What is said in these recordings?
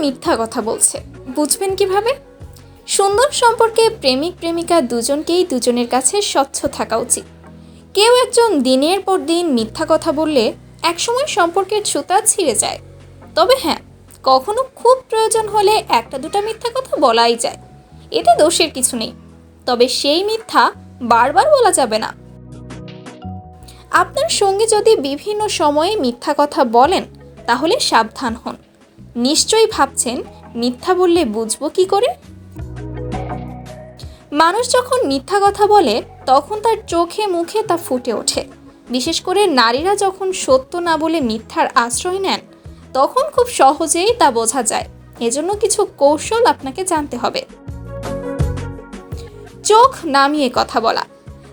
মিথ্যা কথা বলছে। বুঝবেন কীভাবে? সুন্দর সম্পর্কে প্রেমিক, প্রেমিকা দুজনকেই দুজনের কাছে স্বচ্ছ থাকা উচিত। কেউ একজন দিনের পর দিন মিথ্যা কথা বললে একসময় সম্পর্কের ছুতা ছিঁড়ে যায়। তবে হ্যাঁ কখনো খুব প্রয়োজন হলে একটা দুটা মিথ্যা কথা বলাই যায়। এতে দোষের কিছু নেই। তবে সেই মিথ্যা বারবার বলা যাবে না। আপনার সঙ্গে যদি বিভিন্ন সময়ে মিথ্যা কথা বলেন, তাহলে সাবধান হন। নিশ্চয়ই ভাবছেন মিথ্যা বললে বুঝব কি করে? মানুষ যখন মিথ্যা কথা বলে, তখন তার চোখে মুখে তা ফুটে ওঠে। বিশেষ করে নারীরা যখন সত্য না বলে মিথ্যার আশ্রয় নেন, তখন খুব সহজেই তা বোঝা যায়। এজন্য কিছু কৌশল আপনাকে জানতে হবে। চোখ নামিয়ে কথা বলা।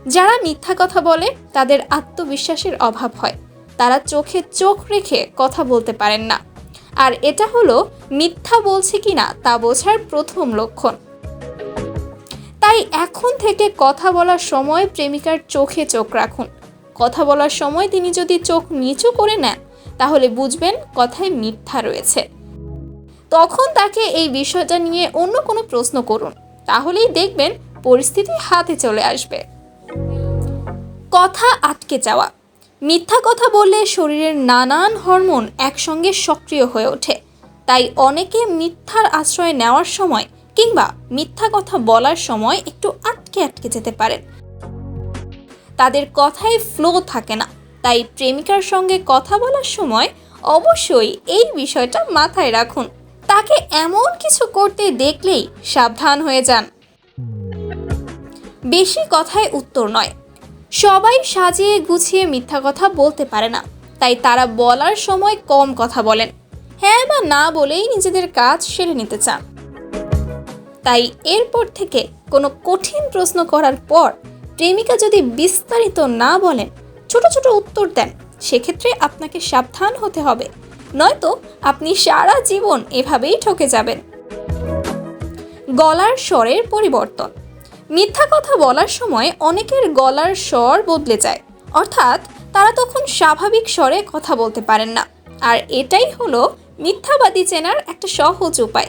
যারা মিথ্যা কথা বলে, তাদের আত্মবিশ্বাসের অভাব হয়। তারা চোখে চোখ রেখে কথা বলতে পারেন না। আর এটা হলো মিথ্যা বলছে কিনা তা বোঝার প্রথম লক্ষণ। তাই এখন থেকে কথা বলার সময় প্রেমিকার চোখে চোখ রাখুন। কথা বলার সময় তিনি যদি চোখ নিচু করে নেন, তাহলে বুঝবেন কথায় মিথ্যা রয়েছে। তখন তাকে এই বিষয়টা নিয়ে অন্য কোনো প্রশ্ন করুন, তাহলেই দেখবেন পরিস্থিতি হাতে চলে আসবে। কথা আটকে যাওয়া। মিথ্যা কথা বললে শরীরের নানান হরমোন একসঙ্গে সক্রিয় হয়ে ওঠে। তাই অনেকে মিথ্যার আশ্রয় নেওয়ার সময় কিংবা মিথ্যা কথা বলার সময় একটু আটকে আটকে যেতে পারেন। তাদের কথায় ফ্লো থাকে না। তাই প্রেমিকার সঙ্গে কথা বলার সময় অবশ্যই এই বিষয়টা মাথায় রাখুন। তাকে এমন কিছু করতে দেখলেই সাবধান হয়ে যান। বেশি কথায় উত্তর নয়। সবাই সাজিয়ে গুছিয়ে মিথ্যা কথা বলতে পারে না। তাই তারা বলার সময় কম কথা বলেন। হ্যাঁ বা না বলেই নিজেদের কাজ সেরে নিতে চান। তাই এরপর থেকে কোনো কঠিন প্রশ্ন করার পর প্রেমিকা যদি বিস্তারিত না বলেন, ছোট ছোট উত্তর দেন, সেক্ষেত্রে আপনাকে সাবধান হতে হবে। নয়তো আপনি সারা জীবন এভাবেই ঠকে যাবেন। গলার স্বরের পরিবর্তন। মিথ্যা কথা বলার সময় অনেকের গলার স্বর বদলে যায়। অর্থাৎ তারা তখন স্বাভাবিক স্বরে কথা বলতে পারেন না। আর এটাই হলো মিথ্যাবাদী চেনার একটা সহজ উপায়।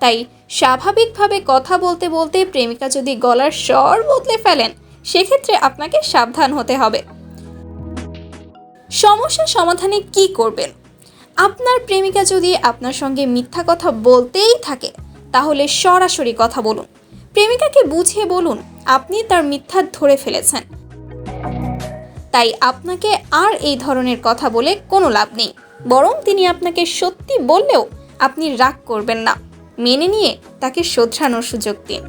তাই স্বাভাবিকভাবে কথা বলতে বলতে প্রেমিকা যদি গলার স্বর বদলে ফেলেন, সেক্ষেত্রে আপনাকে সাবধান হতে হবে। সমস্যা সমাধানে কি করবেন? আপনার প্রেমিকা যদি আপনার সঙ্গে মিথ্যা কথা বলতেই থাকে, তাহলে সরাসরি কথা বলুন। প্রেমিকাকে বুঝিয়ে বলুন, আপনি তার মিথ্যা ধরে ফেলেছেন। তাই আপনাকে আর এই ধরনের কথা বলে কোনো লাভ নেই। বরং তিনি আপনাকে সত্যি বললেও আপনি রাগ করবেন না। মেনে নিয়ে তাকে শোধরানোর সুযোগ দিন।